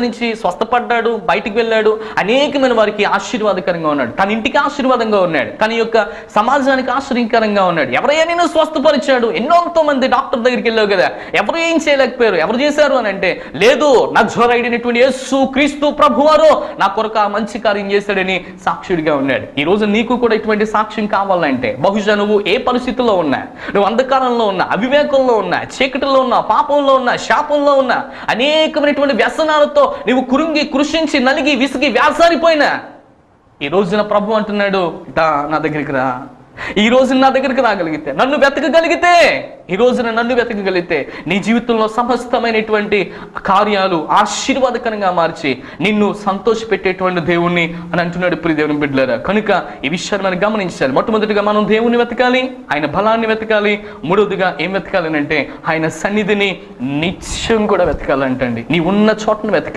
నుంచి స్వస్థపడ్డాడు బయటికి వెళ్ళాడు. అనేకమైన వారికి ఆశీర్వాదకరంగా ఉన్నాడు. తన ఇంటికి ఆశీర్వాదంగా ఉన్నాడు. తన యొక్క సమాజానికి ఆశ్చర్యకరంగా ఉన్నాడు. ఎవరైనా స్వస్థపరిచాడు. ఎన్నోంతో మంది డాక్టర్ దగ్గరికి వెళ్ళావు కదా. ఎవరు ఏం చేయలేకపోయారు? ఎవరు చేశారు అని అంటే లేదు నజ్వరైడినటువంటి యేసు క్రీస్తు ప్రభువారు నా కొరకు ఆ మంచి కార్యం చేశాడని సాక్షుడిగా ఉన్నాడు. ఈ రోజు నీకు కూడా ఇటువంటి సాక్ష్యం కావాలంటే బహుశా నువ్వు ఏ పరిస్థితుల్లో ఉన్నా నువ్వు అంధకారంలో ఉన్నా అవివేకంలో ఉన్నా చీకటిలో ఉన్నా పాపంలో ఉన్నా శాపంలో ఉన్నా అనేకమైనటువంటి వ్యసనాలతో నీవు కురుంగి కృషించి నలిగి విసిగి వ్యాసారిపోయినా. ఈ రోజున ప్రభు అంటున్నాడు దా నా దగ్గరికి రా. ఈ రోజు నా దగ్గరికి రాగలిగితే నన్ను వెతకగలిగితే ఈ రోజున నన్ను వెతకగలిగితే నీ జీవితంలో సమస్తమైనటువంటి కార్యాలు ఆశీర్వాదకరంగా మార్చి నిన్ను సంతోషపెట్టేటువంటి దేవుణ్ణి అని అంటున్నాడు ప్రియ దేవుని బిడ్డలారా. కనుక ఈ విషయాన్ని మనం గమనించాలి. మొట్టమొదటిగా మనం దేవుణ్ణి వెతకాలి ఆయన బలాన్ని వెతకాలి. మూడవదిగా ఏం వెతకాలి అంటే ఆయన సన్నిధిని నిత్యం కూడా వెతకాలంటండి. నీ ఉన్న చోటను వెతకాలి